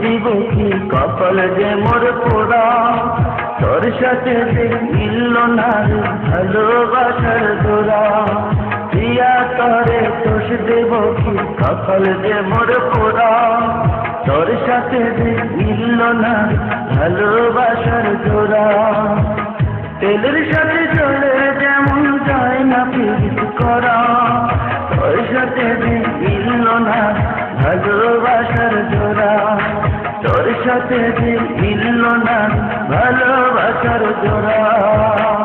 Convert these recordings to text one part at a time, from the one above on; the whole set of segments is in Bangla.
দিব কি? কপাল যে মোর পোড়া। তোর সাথে যে মিলল না ভালোবাসার দোরা প্রিয়া তরে দোষ দেব কি? কপাল যে মোর পোড়া। তোর সাথে যে মিলল না ভালোবাসার দোরা তেলের সাথে চলে ভালোবাসার জোড়া। তোর সাথে মিলল না ভালোবাসার জোড়া।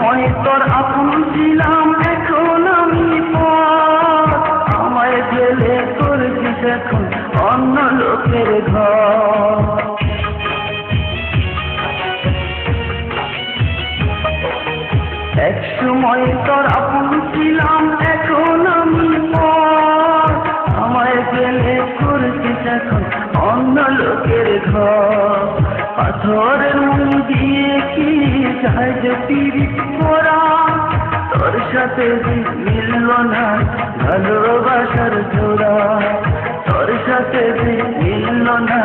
সময় তোর আপন ছিলাম, এখন আমি আমায় গেলে করছিস এখন অন্য লোকের ঘর। এক সময় তোর আপন ছিলাম, এখন আমি আমায় গেলে করছিস এখন অন্য লোকের ঘর। পাথরের মন দিয়ে কি যায় যে পিরিত করা তোর সাথে মিলল না ভালোবাসার জোড়া। তোর সাথে মিলল না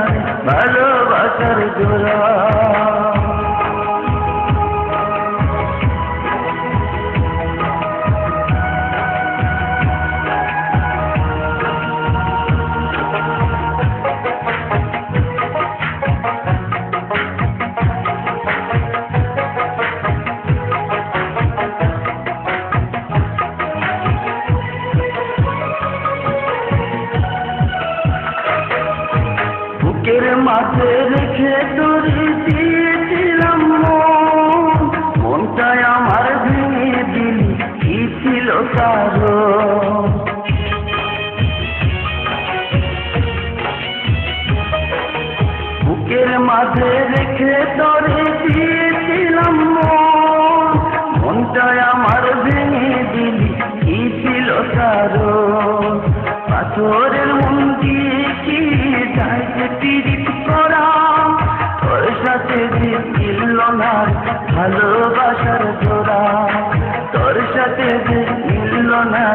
ভালোবাসার জোড়া। মাঝে রেখে দড়ি দিয়েছিলাম মন। মনটায় আমার ভেঙে দিলি, কি ছিল বুকের মাঝে রেখে দড়ি দিয়েছিলাম ভালোবাসার জোড়া। তোর সাথে যে মিলল না,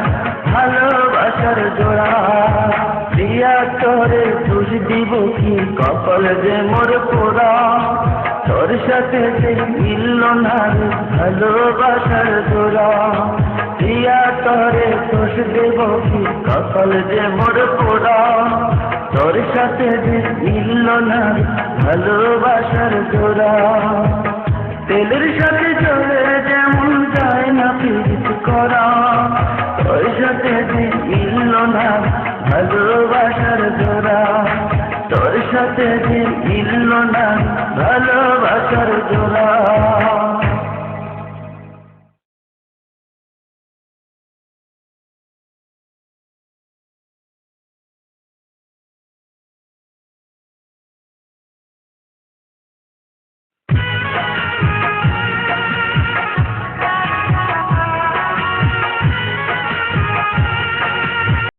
ভালোবাসার জোড়া। প্রিয়া, তোরে দোষ দিব কি কপাল যে মোর পোড়া? তোর সাথে যে মিলল না, ভালোবাসার জোড়া। প্রিয়া, তরে দোষ দেব কি কপাল যে মোর পোড়া? তোর সাথে যে মিলল না, ভালোবাসার জোড়া। তেলের সাথে চলে যেমন যায় না পীড়িত করা। ওই পয়সাতে মিলল না ভালোবাসার জোড়া। তোর সাথে যে মিলল না ভালোবাসার জোড়া।